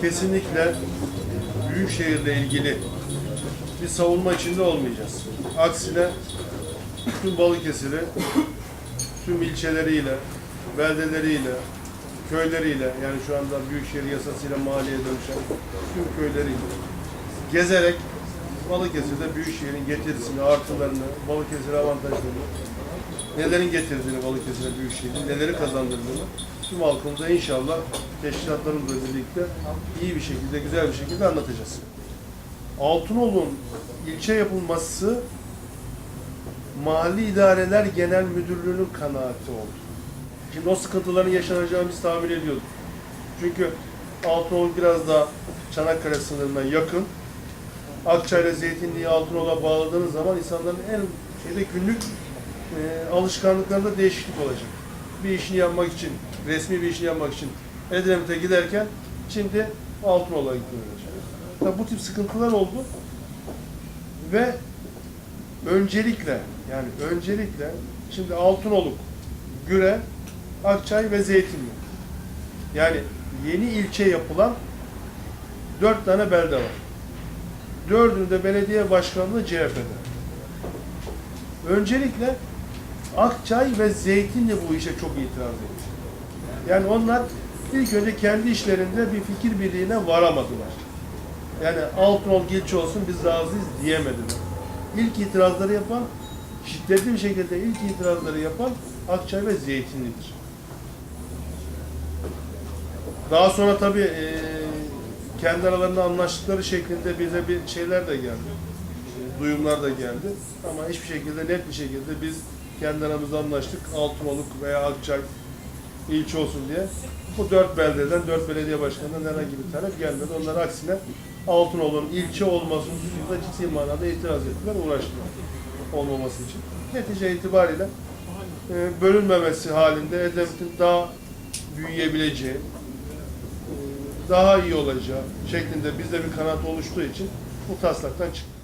kesinlikle Büyükşehir'le ilgili bir savunma içinde olmayacağız. Aksine tüm Balıkesir'i tüm ilçeleriyle, beldeleriyle, köyleriyle yani şu anda Büyükşehir yasasıyla mahalleye dönüşen tüm köyleriyle gezerek Balıkesir'de Büyükşehir'in getirisini, artılarını, Balıkesir avantajlarını, nelerin getirdiğini Balıkesir'e Büyükşehir'in, neleri kazandırdığını tüm halkımıza inşallah teşkilatlarımızla birlikte iyi bir şekilde, güzel bir şekilde anlatacağız. Altınoğlu'nun ilçe yapılması Mahalli İdareler Genel Müdürlüğü'nün kanaati oldu. Şimdi o sıkıntıların yaşanacağını biz tahmin ediyorduk. Çünkü Altınoğlu biraz daha Çanakkale sınırına yakın. Akçay'la Zeytinli'yi Altınoğlu'na bağladığınız zaman insanların en şeyde günlük e, alışkanlıklarında değişiklik olacak. Bir işini yapmak için, resmi bir işini yapmak için Edremit'e giderken şimdi Altınoğlu'na gitmeye olacak. Tabii bu tip sıkıntılar oldu ve öncelikle yani öncelikle şimdi Altınoluk, Güre, Akçay ve Zeytinli. Yani yeni ilçe yapılan dört tane belde var. Dördünde belediye başkanlığı CHP'de. Öncelikle Akçay ve Zeytinli bu işe çok itiraz etti. Yani onlar ilk önce kendi işlerinde bir fikir birliğine varamadılar. Yani Altınol ilçe olsun biz razıyız diyemediler. İlk itirazları yapan, şiddetli bir şekilde ilk itirazları yapan Akçay ve Zeytinli'dir. Daha sonra tabii eee, kendi aralarında anlaştıkları şeklinde bize bir şeyler de geldi. E, Duyumlar da geldi. Ama hiçbir şekilde net bir şekilde biz kendi aramızda anlaştık. Altınoluk veya Akçay ilçe olsun diye. Bu dört beldeden, dört belediye başkanından herhangi bir talep gelmedi. Onlar aksine Altınoluk'un ilçe olması hususunda ciddi manada itiraz ettiler, uğraştılar olmaması için. Netice itibariyle e, bölünmemesi halinde Edremit'in daha büyüyebileceği, e, daha iyi olacağı şeklinde bizde bir kanat oluştuğu için bu taslaktan çıktı.